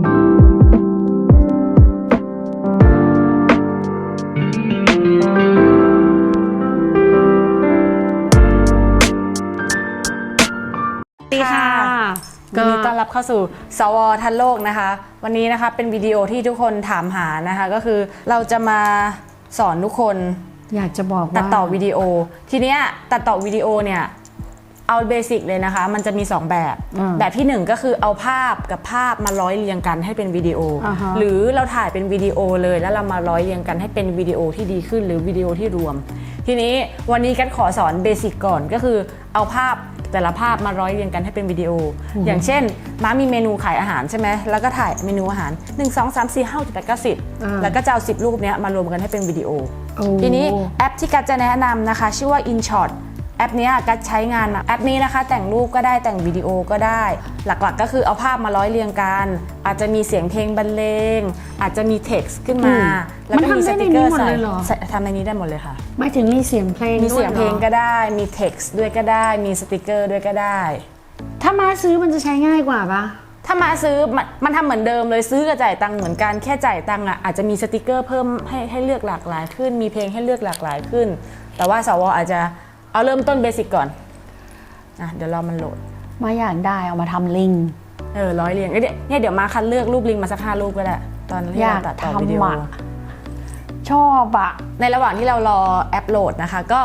สวัสดีค่ะยินดีต้อนรับเข้าสู่สวทันโลกนะคะ วันนี้นะคะเป็นวิดีโอที่ทุกคนถามหานะคะ ก็คือเราจะมาสอนทุกคนอยากจะบอกว่าตัดต่อวิดีโอ ทีเนี้ยตัดต่อวิดีโอเนี่ย เอาเบสิกเลยนะคะ มันจะมี 2 แบบอืมแบบที่ 1 ก็คือเอาภาพกับภาพมาร้อยเรียงกันให้เป็นวิดีโออ่าฮะหรือเราถ่ายเป็นวิดีโอเลยแล้วเรามาร้อยเรียงกันให้เป็นวิดีโอที่ดีขึ้นหรือวิดีโอที่รวม ทีนี้วันนี้กันขอสอนเบสิกก่อนก็คือเอาภาพแต่ละภาพมาร้อยเรียงกันให้เป็นวิดีโอ อย่างเช่น ม้ามีเมนูขายอาหารใช่ไหมแล้วก็ถ่ายเมนูอาหาร 1 2 3 4 5 6 7 8 9อ่า10 แล้วก็จะเอา10 รูปเนี้ยมารวมกันให้เป็นวิดีโอโอ้ทีนี้แอปที่กัดจะแนะนำนะคะ ชื่อว่า InShot แอปเนี้ยกัดใช้งานมาแอปนี้นะคะ แต่งรูปก็ได้แต่งวิดีโอก็ได้ หลักๆก็คือเอาภาพมาร้อยเรียงกัน อาจจะมีเสียงเพลงบรรเลง อาจจะมี text ขึ้นมาอืมแล้วก็มันมีทำสได้ในติกเกอร์นี้หมดใส่เลยเหรอใส่ทำในนี้ได้หมดเลยค่ะไม่ถึงมีเสียงเพลงมีเสียงเพลงด้วยหรอก็ได้มี text ด้วยก็ได้ มีสติกเกอร์ด้วยก็ได้ ถ้ามาซื้อมันจะใช้ง่ายกว่าปะถ้ามาซื้อมันมันทำเหมือนเดิมเลยซื้อกับจ่ายตังค์เหมือนกันแค่จ่ายตังค์อะอาจจะมีสติกเกอร์เพิ่มให้ให้เลือกหลากหลายขึ้น มีเพลงให้เลือกหลากหลายขึ้น แต่ว่าสวอาจจะ เอาเริ่มต้นเบสิกก่อนอะเดี๋ยวรอมันโหลด มาอยากได้เอามาทำลิง เออร้อยเรียงเอ้ยเดี๋ยวเนี่ยเดี๋ยวมาคัดเลือกรูปลิงมาสักห้ารูปก็ได้ตอนที่อยากเราตัดต่อวิดีทำโออะชอบอะในระหว่างที่เรารอแอปโหลดนะคะ ก็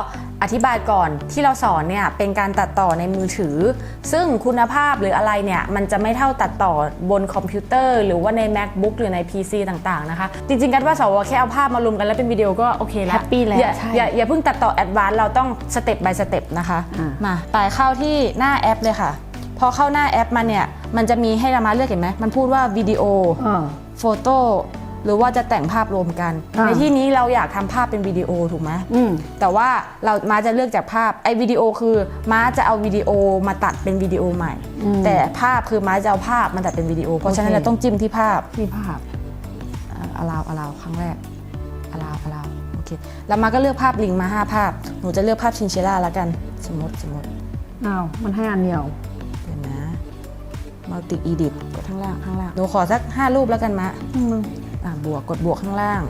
อธิบายก่อนที่เราสอนเนี่ยเป็นการตัดต่อในมือถือ ซึ่งคุณภาพหรืออะไรเนี่ยมันจะไม่เท่าตัดต่อบนคอมพิวเตอร์ หรือว่าใน macbook หรือใน PC ต่างๆนะคะจริงๆกันว่าสวแค่เอาภาพมารวมกันแล้วเป็นวิดีโอก็โอเคแล้ว Happy แล้วอย่าใช่อย่าอย่าเพิ่งตัดต่อแอดวานซ์เราต้องสเต็ป by สเต็ปนะคะอะมาไปเข้าที่หน้าแอปเลยค่ะ พอเข้าหน้าแอปมาเนี่ยมันจะมีให้เรามาเลือกเห็นไหมมันพูดว่าวิดีโอเออโฟโต้ หรือว่าจะแต่งภาพรวมกัน อ่า ในที่นี้เราอยากทำภาพเป็นวิดีโอถูกไหมอืม แต่ว่าเรามาจะเลือกจากภาพไอ้วิดีโอคือม้าจะเอาวิดีโอมาตัดเป็นวิดีโอใหม่ อืมแต่ภาพคือม้าจะเอาภาพมาตัดเป็นวิดีโอ เพราะฉะนั้นโอเค เราต้องจิ้มที่ภาพมีภาพอลาวอลาวครั้งแรกอลาวอลาวโอเคแล้วมาก็เลือกภาพลิงมาห้าภาพ หนูจะเลือกภาพชินเชล่าแล้วกัน สมมติสมมติอ้าว มันให้อันเดียว เดี๋ยวนะมัลติอีดิทกดข้างล่างข้างล่างหนูขอสักห้ารูปแล้วกันมะ อืมอะ บวกกดบวกข้างล่าง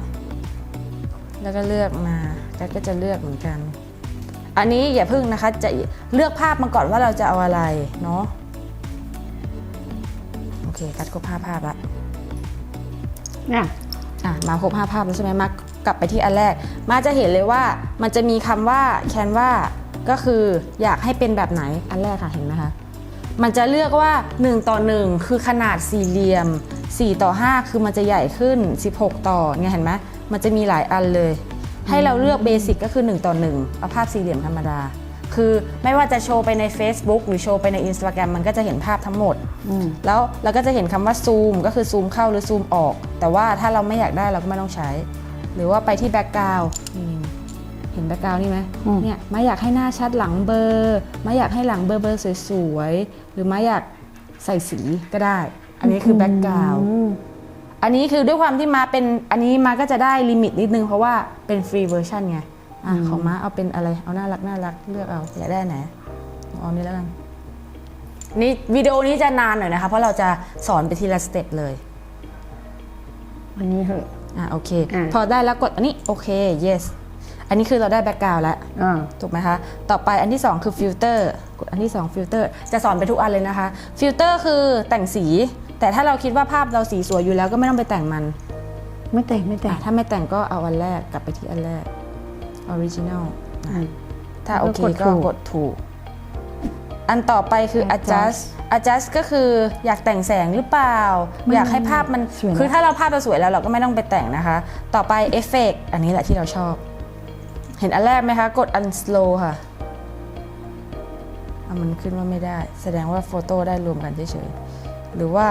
แล้วก็เลือกมาแล้วก็จะเลือกเหมือนกัน อันนี้อย่าพึ่งนะคะจะเลือกภาพมาก่อนว่าเราจะเอาอะไรเนาะโอเคกัดครบห้าภาพละเนี่ยอะมาครบห้าภาพแล้วใช่ไหมมากลับไปที่อันแรก มาจะเห็นเลยว่ามันจะมีคำว่าแคนว่าก็คืออยากให้เป็นแบบไหนอันแรกค่ะเห็นไหมคะ มันจะเลือกว่า 1 ต่อ 1 คือขนาดสี่เหลี่ยม 4 ต่อ 5 คือมันจะใหญ่ขึ้น 16 ต่อเนี่ยเห็นไหมมันจะมีหลายอันเลย ให้เราเลือกเบสิกก็คือ 1 ต่อ 1 เอาภาพสี่เหลี่ยมธรรมดา คือไม่ว่าจะโชว์ไปใน Facebook หรือโชว์ไปใน Instagram มันก็จะเห็นภาพทั้งหมดอืมแล้วเราก็จะเห็นคำว่าซูมก็คือซูมเข้าหรือซูมออก แต่ว่าถ้าเราไม่อยากได้เราก็ไม่ต้องใช้ หรือว่าไปที่แบ็กกราวนี่ เห็นแบ็กกราวนี่ไหมอืม เนี่ยมาอยากให้หน้าชัดหลังเบลอร์มาอยากให้หลังเบลอเบลอสวยๆ หรือมาอยากใส่สีก็ได้ อันนี้คือแบ็กกราวอืมอันนี้คือด้วยความที่มาเป็นอันนี้มาก็จะได้ลิมิตนิดนึงเพราะว่าเป็นฟรีเวอร์ชันไงอะของมาเอาเป็นอะไรเอาน่ารักน่ารักเลือกเอาอยากได้ไหนเอานี้แล้วกันนี่วิดีโอนี้จะนานหน่อยนะคะเพราะเราจะสอนไปทีละสเต็ปเลย อันนี้เหอะ อะโอเค อะ พอได้แล้วกดอันนี้ โอเค yes อันนี้คือเราได้แบ็กกราวด์แล้วอ่า ถูกไหมคะ ต่อไปอันที่ 2 คือฟิลเตอร์กดอันที่ 2 ฟิลเตอร์จะสอนไปทุกอันเลยนะคะฟิลเตอร์คือแต่งสี แต่ถ้าเราคิดว่าภาพเราสีสวยอยู่แล้วก็ไม่ต้องไปแต่งมัน ไม่แต่งไม่แต่อะงถ้าไม่แต่งก็เอาอันแรกกลับไปที่อันแรก original นะอืม ถ้าแล้วโอก็เคกดก็ถูก กดถูก อันต่อไปคือ adjust adjust ก็คืออยากแต่งแสงหรือเปล่า อยากให้ภาพมันสวยนะ คือถ้าเราภาพเราสวยแล้วเราก็ไม่ต้องไปแต่งนะคะ ต่อไป effect อันนี้แหละที่เราชอบเห็นอันแรกไหมคะ กด unslow ค่ะอะมันขึ้นว่าไม่ได้ แสดงว่าโฟโต้ได้รวมกันเฉยๆหรือว่า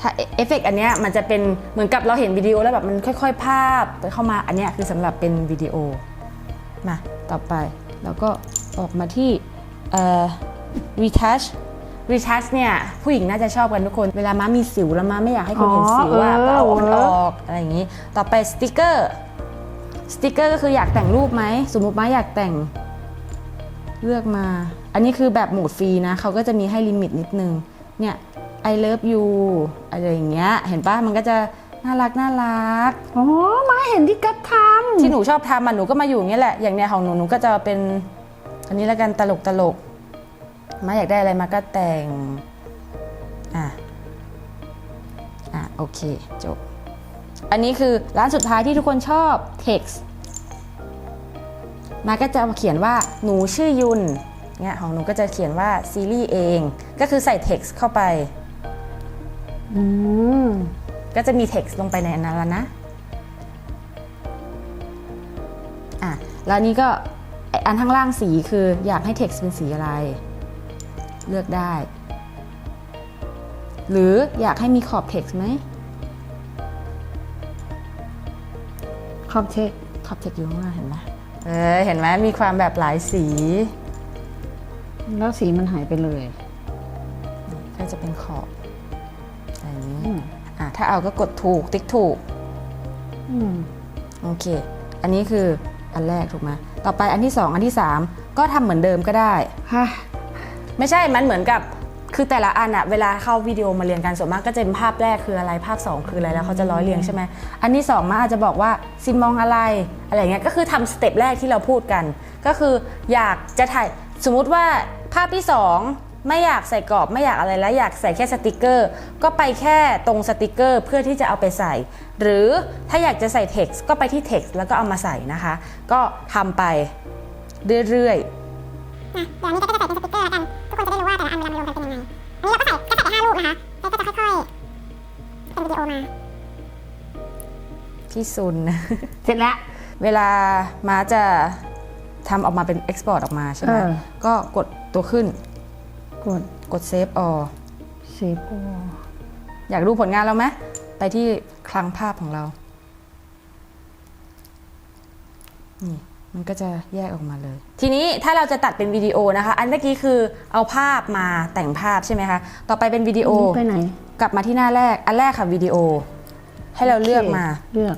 ถ้าเอฟเฟกต์อันเนี้ยมันจะเป็นเหมือนกับเราเห็นวิดีโอแล้วแบบมันค่อยๆ ภาพไปเข้ามาอันเนี้ยคือสำหรับเป็นวิดีโอมาต่อไปเราก็ออกมาที่เอ่อ retouch retouch เนี่ยผู้หญิงน่าจะชอบกันทุกคน เวลาม้ามีสิวแล้วม้าไม่อยากให้คนเห็นสิวอะอ๋อก็เอามันเออออกอะไรอย่างนี้ ต่อไปสติกเกอร์ สติกเกอร์ก็คืออยากแต่งรูปไหม สมมติม้าอยากแต่งเลือกมา อันนี้คือแบบโหมดฟรีนะ เขาก็จะมีให้ลิมิตนิดนึง เนี่ย I love you อะไรอย่างเงี้ย เห็นปะมันก็จะน่ารักน่ารัก อ๋อ มาเห็นที่กัดทที่หนูชอบทำมันหนูก็มาอยู่อย่างเงี้ยแหละ อย่างเนี้ยของหนูหนูก็จะเป็น อันนี้แล้วกันตลกตลก มาอยากได้อะไรมาก็แต่ง อะ อะ โอเค จบ อันนี้คือร้านสุดท้ายที่ทุกคนชอบ text มาก็จะเขียนว่าหนูชื่อยุนเนี่ยของหนูก็จะเขียนว่าซีรีส์เอง ก็คือใส่ text เข้าไปำอืมก็จะมี text ลงไปในอันนั้นแล้วนะอะแล้วอันนี้ก็ไอ้อันข้างล่างสีคืออยากให้ text เป็นสีอะไร เลือกได้ หรืออยากให้มีขอบ text ไหม ขอบเช็คขอบ text อยู่ข้างล่างเห็นไหมเออเห็นไหมมีความแบบหลายสี แล้วสีมันหายไปเลยก็จะเป็นขอบอะไรอย่างนี้อืมอะถ้าเอาก็กดถูกติ๊กถูกอืมโอเค อันนี้คืออันแรกถูกไหมต่อไปอันที่2อันที่3ก็ทำเหมือนเดิมก็ได้ฮะไม่ใช่มันเหมือนกับ คือแต่ละอันอะเวลาเข้าวิดีโอมาเรียนกันส่วนมากก็จะเป็นภาพแรกคืออะไรภาพ 2 คืออะไรแล้วเขาจะร้อยเรียงใช่ไหมอันที่2มาอาจจะบอกว่าซินมองอะไรอะไรอย่างเงี้ยก็คือทำสเต็ปแรกที่เราพูดกัน ก็คืออยากจะถ่ายสมมุติว่าภาพที่ 2 ไม่อยากใส่กรอบไม่อยากอะไรแล้วอยากใส่แค่สติกเกอร์ ก็ไปแค่ตรงสติกเกอร์เพื่อที่จะเอาไปใส่ หรือถ้าอยากจะใส่ text ก็ไปที่ text แล้วก็เอามาใส่นะคะ ก็ทำไปเรื่อยๆนะเดี๋ยวนี้ก็จะใส่เป็นสติ๊กเกอร์แล้วกัน พี่ซุน เสร็จแล้ว เวลาม้าจะทำออกมาเป็น Export ออกมาใช่ไหมเออ ก็กดตัวขึ้น กดกด Save All เซฟโออยากดูผลงานเราไหมไปที่คลังภาพของเรา นี่ มันก็จะแยกออกมาเลย ทีนี้ถ้าเราจะตัดเป็นวิดีโอนะคะ อันเมื่อกี้คือเอาภาพมาแต่งภาพใช่ไหมคะ ต่อไปเป็นวิดีโอ ไปไหนกลับมาที่หน้าแรก อันแรกค่ะวิดีโอ ให้เราเลือกมา เลือก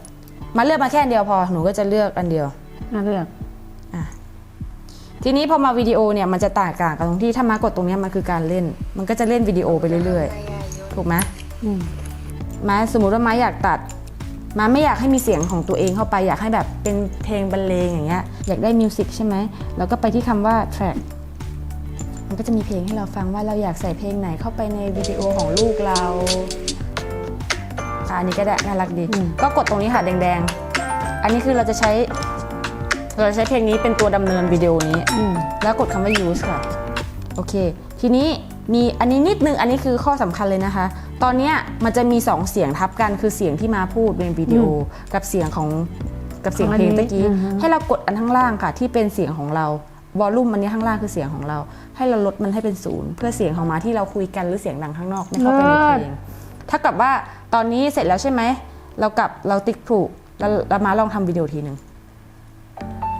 มาเลือกมาแค่อันเดียวพอหนูก็จะเลือกอันเดียวอะเลือกทีนี้พอมาวิดีโอเนี่ยมันจะต่างกันตรงที่ถ้ามากดตรงเนี้ยมันคือการเล่น มันก็จะเล่นวิดีโอไปเรื่อยๆ ถูกไหมอืมม้าสมมุติว่าม้าอยากตัดม้าไม่อยากให้มีเสียงของตัวเองเข้าไปอยากให้แบบเป็นเพลงบรรเลงอย่างเงี้ยอยากได้มิวสิกใช่ไหมแล้วก็ไปที่คำว่า track มันก็จะมีเพลงให้เราฟังว่าเราอยากใส่เพลงไหนเข้าไปในวิดีโอของลูกเรา อะอันนี้ก็ได้น่ารักดี ก็กดตรงนี้ค่ะแดงๆ อันนี้คือเราจะใช้ เราจะใช้เพลงนี้เป็นตัวดำเนินวิดีโอนี้อืมแล้วกดคำว่า use ค่ะ โอเค ทีนี้มีอันนี้นิดนึงอันนี้คือข้อสำคัญเลยนะคะ ตอนเนี้ยมันจะมี 2 เสียงทับกันคือเสียงที่มาพูดในวิดีโอกับเสียงของกับเสียงเพลงตะกี้ ให้เรากดอันข้างล่างค่ะ ที่เป็นเสียงของเราวอลลุ่มอันนี้ข้างล่างคือเสียงของเรา ให้เราลดมันให้เป็นศูนย์เพื่อเสียงของมาที่เราคุยกันหรือเสียงดังข้างนอกไม่เข้าไปในเพลงถ้ากับว่า ตอนนี้เสร็จแล้วใช่ไหม เรากลับเราติ๊กถูกแล้วเรามาลองทำวิดีโอทีหนึ่ง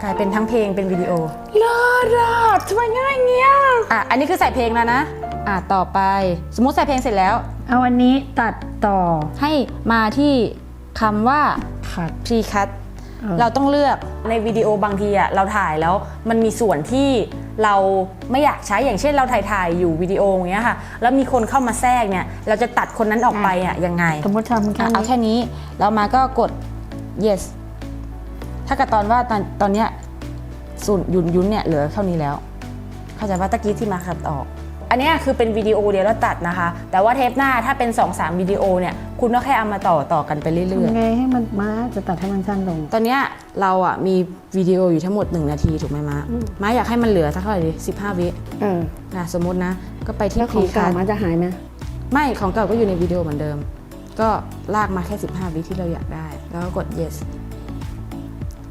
กลายเป็นทั้งเพลงเป็นวิดีโอเลิศอะทำไมง่ายเงี้ยอะอันนี้คือใส่เพลงแล้วนะ อะต่อไป สมมุติใส่เพลงเสร็จแล้ว เอาอันนี้ตัดต่อให้มาที่คำว่าขัด pre cut เออ เราต้องเลือกในวิดีโอบางทีอะเราถ่ายแล้วมันมีส่วนที่เราไม่อยากใช้อย่างเช่นเราถ่ายถ่ายๆอยู่วิดีโออย่างเงี้ยค่ะแล้วมีคนเข้ามาแทรกเนี่ย เราจะตัดคนนั้นออกไปอะยังไงสมมติทำแค่อะเอานี้แค่นี้แล้วมาก็กด yes ถ้ากับตอนว่าตอนตอนเนี้ยสูนยุนยุนเนี่ยเหลือเท่านี้แล้ว เข้าใจว่าตะกี้ที่มาขัดออก อันเนี้ยคือเป็นวิดีโอเดียวแล้วตัดนะคะ แต่ว่าเทปหน้าถ้าเป็น 2-3วิดีโอเนี่ยคุณก็แค่เอามาต่อต่อกันไปเรื่อยทำไงให้มันมาจะตัดให้มันสั้นลงๆตอนเนี้ยเราอะมีวิดีโออยู่ทั้งหมด 1 นาทีถูกไหมมะอืมม้าอยากให้มันเหลือสักเท่าไหร่ดี15วิเออนะสมมตินะ ก็ไปที่แล้วพขรีองคัเก่าทมันจะหายไหมไม่ของเก่าก็อยู่ในวิดีโอเหมือนเดิม ก็ลากมาแค่ 15 วิที่เราอยากได้ แล้วก็กด yes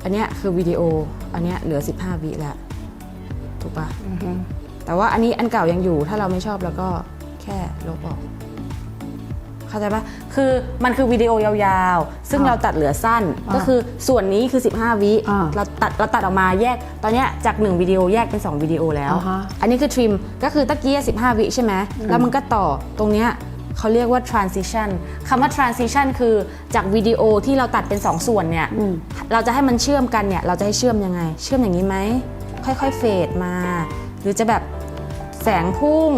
อันเนี้ยคือวิดีโออันเนี้ยเหลือ 15 วิแล้วถูกปะ อือฮึ แต่ว่าอันนี้อันเก่ายังอยู่ ถ้าเราไม่ชอบเราก็แค่ลบออก เข้าใจปะคือมันคือวิดีโอยาวๆ ซึ่งเราตัดเหลือสั้น ก็คือส่วนนี้คือ 15 วิ เราตัดเราตัดออกมาแยก ตอนเนี้ยจาก 1วิดีโอแยกเป็น 2วิดีโอแล้วอ่าฮะอันนี้คือทริม ก็คือตะกี้15 วิใช่ไหม แล้วมันก็ต่อตรงเนี้ยเขาเรียกว่า transition คำว่า transition คือจากวิดีโอที่เราตัดเป็น 2 ส่วนเนี่ยอืมเราจะให้มันเชื่อมกันเนี่ย เราจะให้เชื่อมยังไง เชื่อมอย่างนี้ไหม ค่อยๆ เฟดมา หรือจะแบบแสงพุ่ง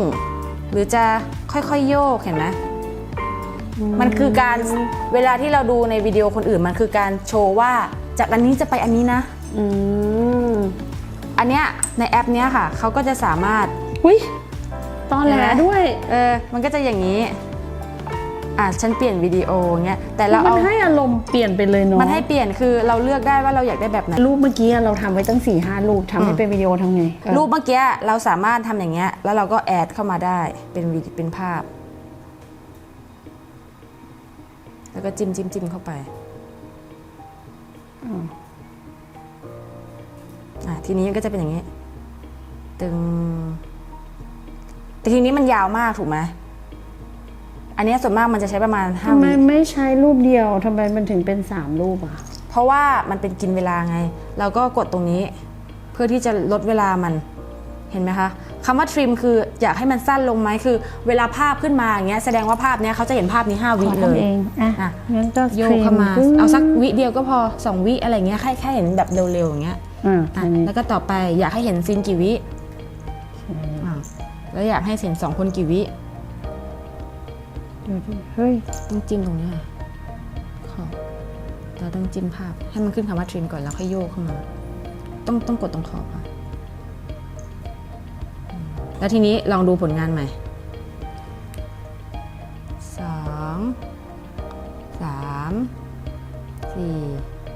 หรือจะค่อยๆโยกเห็นไหมมันคือการเวลาที่เราดูในวิดีโอคนอื่นมันคือการโชว์ว่าจากอันนี้จะไปอันนี้นะอืมอันเนี้ยในแอปเนี้ยค่ะเขาก็จะสามารถอุ้ยตอนแหลด้วยเออมันก็จะอย่างนี้ อะฉันเปลี่ยนวิดีโอเงี้ยแต่เรามัเอานให้อารมณ์เปลี่ยนไปเลยเนาะมันให้เปลี่ยนคือเราเลือกได้ว่าเราอยากได้แบบไหน รูปเมื่อกี้เราทำไว้ตั้ง4ี่ห้ารูปทำให้อืมเป็นวิดีโอทำไงรูปเมื่อกี้เราสามารถทำอย่างเงี้ยแล้วเราก็แอดเข้ามาได้เป็นวิดีเป็นภาพ แล้วก็จิ้มจิ้มจิ้มเข้าไปอืมอะทีนี้มันก็จะเป็นอย่างนี้ ตึงแต่ทีนี้มันยาวมากถูกไหม อันเนี้ยส่วนมากมันจะใช้ประมาณห้าทำไมวิไม่ใช้รูปเดียวทำไมมันถึงเป็น3รูปอะเพราะว่ามันเป็นกินเวลาไง เราก็กดตรงนี้ เพื่อที่จะลดเวลามันเห็นไหมคะคำว่า trim คืออยากให้มันสั้นลงไหมคือ เวลาภาพขึ้นมาอย่างเงี้ยแสดงว่าภาพเนี้ยเขาจะเห็นภาพนี้5ขวิอเลยทำเองอะอะ งั้นก็โยกเข้ามาครีเอาสักวิเดียวก็พอ2วิอะไรเงี้ยแค่แค่เห็นแบบเร็วๆอย่างเงี้ยอ่าอะอันนี้แล้วก็ต่อไปอยากให้เห็นซีนกี่วิอะแล้วอยากให้เห็นสองคนกี่วิ ดูดิเฮ้ย ต้องจิ้มตรงนี้ค่ะขอบเราต้องจิ้มภาพ ให้มันขึ้นคำว่า trim ก่อนแล้วค่อยโยกเข้ามา ต้องต้องกดตรงขอบค่ะ แล้วทีนี้ลองดูผลงานใหม่สองสามสี่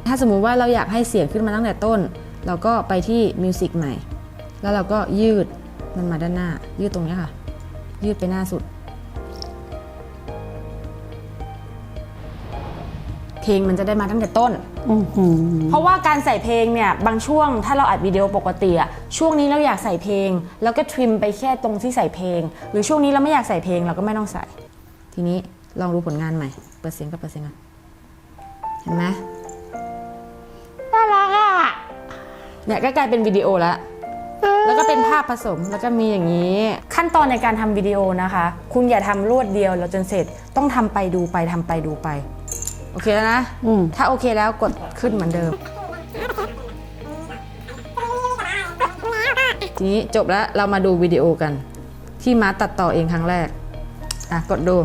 ถ้าสมมุติว่าเราอยากให้เสียงขึ้นมาตั้งแต่ต้น เราก็ไปที่มิวสิกใหม่ แล้วเราก็ยืดมันมาด้านหน้า ยืดตรงนี้ค่ะ ยืดไปหน้าสุด เพลงมันจะได้มาตั้งแต่ต้นอื้อหือเพราะว่าการใส่เพลงเนี่ยบางช่วงถ้าเราอัดวิดีโอปกติอะช่วงนี้เราอยากใส่เพลง แล้วก็ทริมไปแค่ตรงที่ใส่เพลง หรือช่วงนี้เราไม่อยากใส่เพลงเราก็ไม่ต้องใส่ ทีนี้ลองดูผลงานใหม่ เปิดเสียงกับเปิดเสียงกันเห็นไหมน่ารักอะเนี่ยก็กลายเป็นวิดีโอแล้วแล้วก็เป็นภาพผสมแล้วก็มีอย่างนี้ ขั้นตอนในการทำวิดีโอนะคะ คุณอย่าทำรวดเดียวแล้วจนเสร็จต้องทำไปดูไปทำไปดูไป โอเคแล้วนะ อืม ถ้าโอเคแล้วกดขึ้นเหมือนเดิม ทีนี้จบแล้วเรามาดูวิดีโอกัน ที่มาตัดต่อเองครั้งแรก อะ กดดู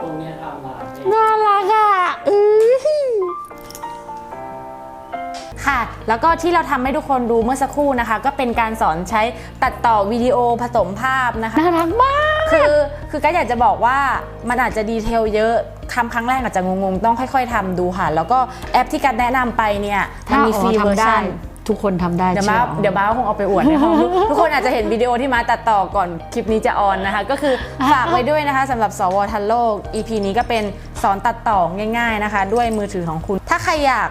ตรงเนี้ยทำลายเองน่ารักอะอือค่ะ แล้วก็ที่เราทำให้ทุกคนดูเมื่อสักครู่นะคะ ก็เป็นการสอนใช้ตัดต่อวิดีโอผสมภาพนะคะ น่ารักมาก คือคือก็อยากจะบอกว่ามันอาจจะดีเทลเยอะคำครั้งแรกอาจจะงงๆ ต้องค่อย ๆทำดูค่ะ แล้วก็แอปที่การแนะนำไปเนี่ยมันมีฟรีเวอร์ชันทุกคนทำได้เดี๋ยวมาชื่อเดี๋ยวมาคงเอาไปอวดในห้องทุกคนอาจจะเห็นวิดีโอที่มาตัดต่อก่อนคลิปนี้จะออนนะคะ ก็คือฝากไว้ด้วยนะคะสำหรับสวทันโลก EP นี้ก็เป็นสอนตัดต่อง่าย ๆนะคะ ด้วยมือถือของคุณ ถ้าใครอยาก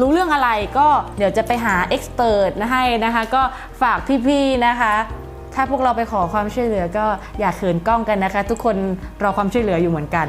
รู้เรื่องอะไรก็เดี๋ยวจะไปหาเอ็กซ์เพรสนะให้นะคะ ก็ฝากพี่ๆนะคะ ถ้าพวกเราไปขอความช่วยเหลือก็อย่าเขินกล้องกันนะคะ ทุกคนรอความช่วยเหลืออยู่เหมือนกัน